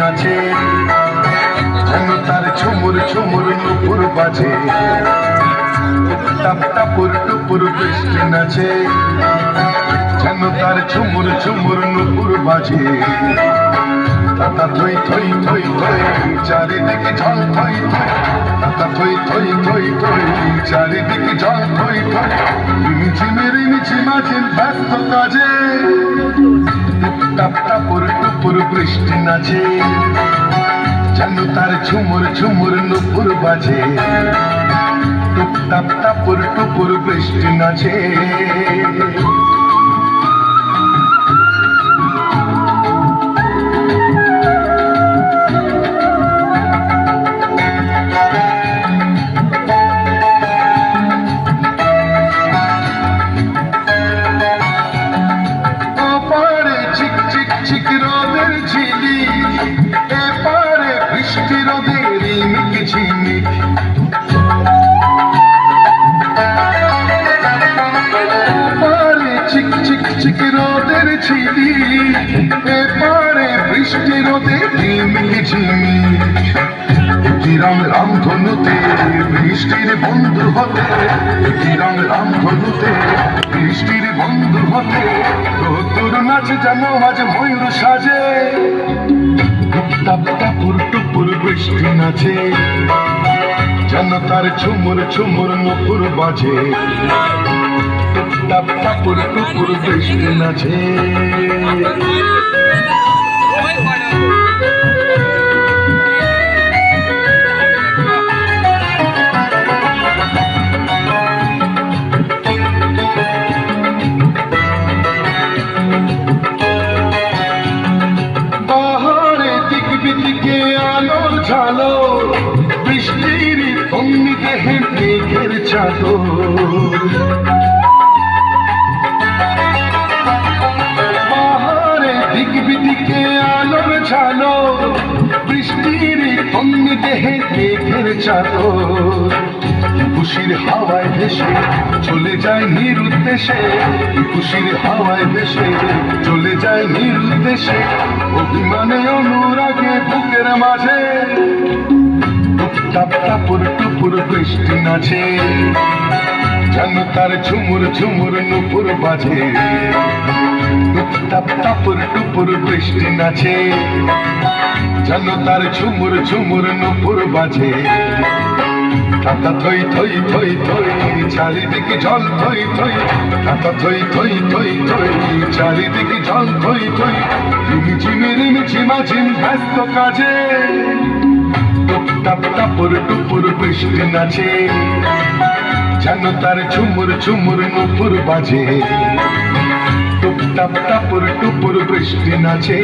নাচে যেন তার ঝুমুর ঝুমুর নুপুর বাজে। টাপ টাপুর টুপুর বৃষ্টি নাচে। যেন তার ঝুমুর ঝুমুর নুপুর বাজে। চারিদিকে জল থই থই। থই থই থই চারিদিকে জল থই মিছি মাঝে ব্যস্ত কাজে। টুপুর বৃষ্টি নাচে, যেন তার ঝুমুর ঝুমুর নুপুর বাজে। টুপ টাপ টাপুর টুপুর বৃষ্টি নাচে। রোদের ঝিলি এপারে বৃষ্টি রোদের রিমিক ঝিমিক কিরম রাম ধনুতে বৃষ্টির বন্ধু হতে কিরম রাম ধনুতে বৃষ্টির বন্ধু হতে তোর নাচ যেন আজ ময়ূর সাজে। টাপ টাপুর টুপুর বৃষ্টি নাচে, যেন তার ঝুমুর ঝুমুর নুপুর বাজে। টাপ টাপুর টুপুর বৃষ্টি নাচে আলোর ঝালো বৃষ্টির দেহে মেঘের চাদর। অগ্নি দেহে মেঘের চাদর। খুশির হাওয়ায় ভেসে চলে যায় নিরুদ্দেশে। খুশির হাওয়ায় ভেসে চলে যায় নিরুদ্দেশে। অভিমানে অনুরাগে বুকের মাঝে টাপ টাপুর টুপুর বৃষ্টি নাচে। যেন তার ঝুমুর ঝুমুর নুপুর বাজে। টাপ টাপুর টুপুর বৃষ্টি নাচে যেন তার ঝুমুর ঝুমুর নুপুর বাজে। চারিদিকে জল থই থই টাকা থই থই থই ব্যস্ত কাজে। টাপ টাপুর টুপুর বৃষ্টি নাচে যেন তার ঝুমুর ঝুমুর নুপুর বাজে। টুপ টাপ টাপুর টুপুর বৃষ্টি নাচে